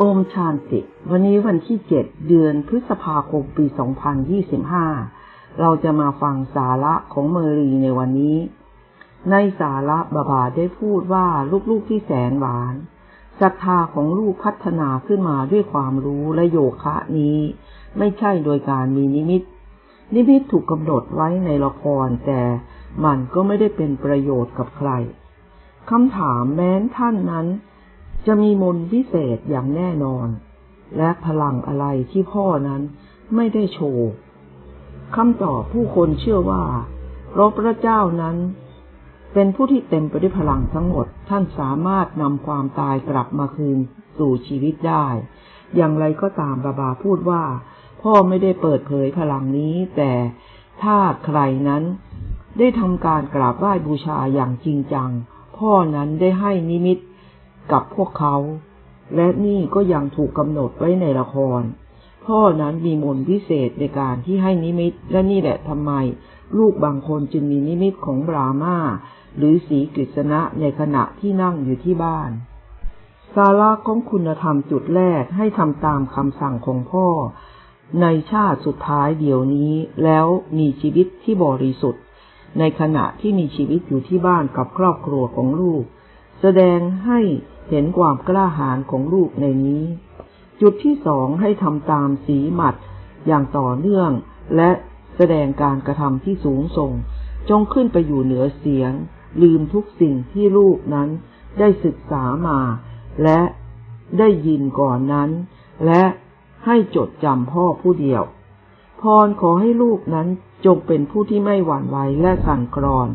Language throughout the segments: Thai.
โอมชานติวันนี้วันที่เจ็ดเดือนพฤษภาคมปี 2025 เราจะมาฟังสาระของเมรีในวันนี้ ในสาระบาบาได้พูดว่าลูกๆที่แสนหวานศรัทธาของลูกพัฒนาขึ้นมาด้วยความรู้และโยคะนี้ ไม่ใช่โดยการมีนิมิต นิมิตถูกกำหนดไว้ในละครแต่มันก็ไม่ได้เป็นประโยชน์กับใครคำถามแม้นท่านนั้น จะมีมนพิเศษอย่างแน่นอน และพลังอะไรที่พ่อนั้นไม่ได้โชว์คำตอบผู้คนเชื่อว่าพระพระเจ้านั้น เป็นผู้ที่เต็มไปด้วยพลังทั้งหมด ท่านสามารถนำความตายกลับมาคืนสู่ชีวิตได้ อย่างไรก็ตามบาบาพูดว่า พ่อไม่ได้เปิดเผยพลังนี้ แต่ถ้าใครนั้น ได้ทำการกราบไหว้บูชาอย่างจริงจัง พ่อนั้นได้ให้นิมิต กับพวกเขา และนี่ก็ยังถูกกำหนดไว้ในละคร พ่อนั้นมีมนต์พิเศษในการที่ให้นิมิต และนี่แหละทำไม ลูกบางคนจึงมีนิมิตของบรามาหรือสีกฤษณะในขณะที่นั่งอยู่ที่บ้านสาระของคุณธรรมจุดแรกให้ทำตามคำสั่งของพ่อ ในชาติสุดท้ายเดี๋ยวนี้แล้วมีชีวิตที่บริสุทธิ์ ในขณะที่มีชีวิตอยู่ที่บ้านกับครอบครัวของลูก แสดงให้เห็นความกล้าหาญของลูกในนี้ จุดที่สองให้ทำตามสีหมัดอย่างต่อเนื่อง และแสดงการกระทำที่สูงส่ง จงขึ้นไปอยู่เหนือเสียง ลืมทุกสิ่งที่ลูกนั้นได้ศึกษามา และได้ยินก่อนนั้น และให้จดจำพ่อผู้เดียว พรขอให้ลูกนั้นจงเป็นผู้ที่ไม่หวั่นไหวและสั่นคลอน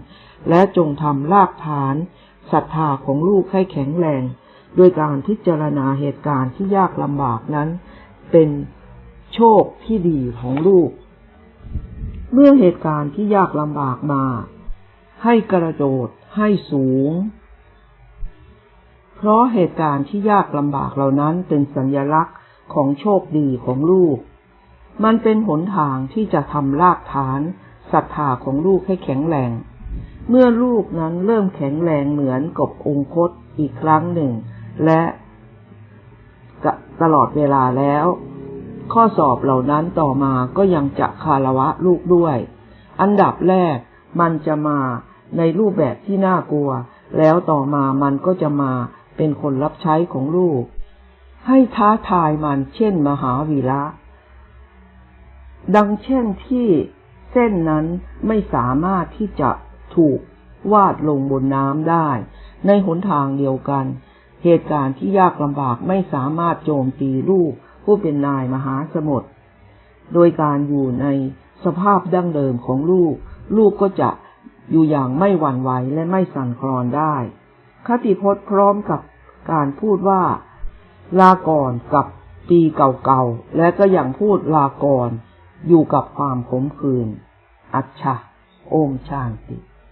และจงทำรากฐาน ศรัทธาของลูกให้แข็งแรงโดยการพิจารณาเหตุการณ์ที่ยากลำบากนั้น เป็นโชคที่ดีของลูก เมื่อเหตุการณ์ที่ยากลำบากมา ให้กระโดดให้สูง เพราะเหตุการณ์ที่ยากลำบากเหล่านั้นเป็นสัญลักษณ์ของโชคดีของลูก มันเป็นหนทางที่จะทำรากฐานศรัทธาของลูกให้แข็งแรง เมื่อลูกนั้นเริ่มแข็งแรงเหมือนกับองคตอีกครั้งหนึ่ง และตลอดเวลาแล้ว ข้อสอบเหล่านั้นต่อมาก็ยังจะคารวะลูกด้วย อันดับแรกมันจะมาในรูปแบบที่น่ากลัว แล้วต่อมามันก็จะมาเป็นคนรับใช้ของลูก ให้ท้าทายมันเช่นมหาวีระ ดังเช่นที่เส้นนั้นไม่สามารถที่จะ ถูกวาดลงบนน้ำได้ ในหนทางเดียวกัน เหตุการณ์ที่ยากลำบากไม่สามารถโจมตีลูกผู้เป็นนายมหาสมุทรโดยการอยู่ในสภาพดั้งเดิมของลูก ลูกก็จะอยู่อย่างไม่หวั่นไหวและไม่สั่นคลอนได้ คติพจน์พร้อมกับการพูดว่า ลาก่อนกับปีเก่าๆ และก็ยังพูดลาก่อนอยู่กับความขมขื่นอัจฉะโอมชานติ